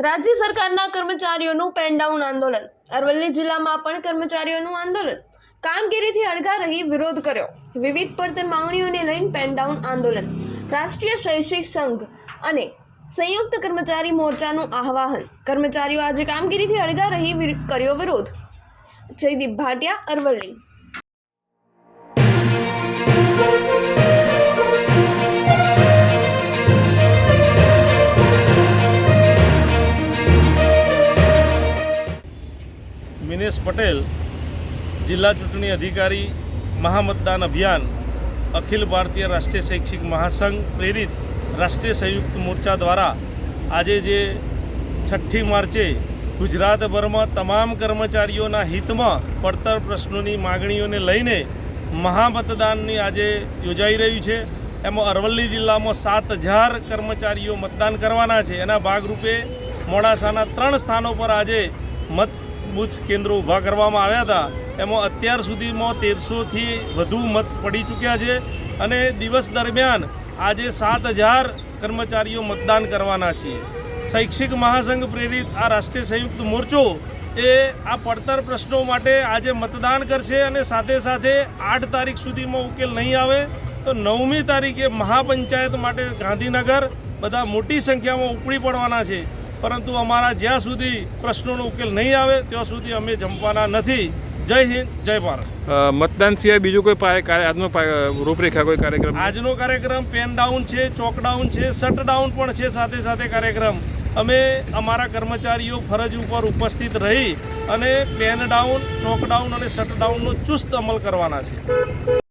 રાજ્ય સરકારના કર્મચારીઓનું પેનડાઉન આંદોલન. અરવલ્લી જિલ્લામાં પણ કર્મચારીઓનું આંદોલન. કામગીરીથી અળગા રહી વિરોધ કર્યો. વિવિધ પડતર માંગણીઓને લઈને પેનડાઉન આંદોલન. રાષ્ટ્રીય શૈક્ષિક સંઘ અને સંયુક્ત કર્મચારી મોરચાનું આહવાન કર્મચારીઓ આજે કામગીરીથી અળગા રહી કર્યો વિરોધ. જયદીપ ભાટિયા, અરવલ્લી. મિનેશ પટેલ, જિલ્લા ચૂંટણી અધિકારી, મહામતદાન અભિયાન, અખિલ ભારતીય રાષ્ટ્રીય શૈક્ષિક મહાસંઘ પ્રેરિત રાષ્ટ્રીય સંયુક્ત મોરચા દ્વારા આજે જે છઠ્ઠી માર્ચે ગુજરાતભરમાં તમામ કર્મચારીઓના હિતમાં પડતર પ્રશ્નોની માગણીઓને લઈને મહામતદાનની આજે યોજાઈ રહ્યું છે. એમાં અરવલ્લી જિલ્લામાં સાત હજાર કર્મચારીઓ મતદાન કરવાના છે. એના ભાગરૂપે મોડાસાના ત્રણ સ્થાનો પર આજે મત બૂથ કેન્દ્રો ઊભા કરવામાં આવ્યા હતા. એમાં અત્યાર સુધીમાં તેરસોથી વધુ મત પડી ચૂક્યા છે અને દિવસ દરમિયાન આજે સાત હજાર કર્મચારીઓ મતદાન કરવાના છે. શૈક્ષિક મહાસંઘ પ્રેરિત આ રાષ્ટ્રીય સંયુક્ત મોરચો એ આ પડતર પ્રશ્નો માટે આજે મતદાન કરશે અને સાથે સાથે આઠ તારીખ સુધીમાં ઉકેલ નહીં આવે તો નવમી તારીખે મહાપંચાયત માટે ગાંધીનગર બધા મોટી સંખ્યામાં ઉપડી પડવાના છે. પરંતુ અમારા જ્યાં સુધી પ્રશ્નોનો ઉકેલ નહીં આવે ત્યાં સુધી અમે જમવાના નથી. જય હિન્દ જય ભારત. મતદાન સિવાય બીજું કોઈ આજનો રૂપરેખા કોઈ કાર્યક્રમ આજનો કાર્યક્રમ પેન ડાઉન છે ચોક ડાઉન છે શટ ડાઉન પણ છે સાથે સાથે કાર્યક્રમ. અમે અમારા કર્મચારીઓ ફરજ ઉપર ઉપસ્થિત રહી અને પેન ડાઉન ચોક ડાઉન અને શટ ડાઉનનો ચુસ્ત અમલ કરવાના છે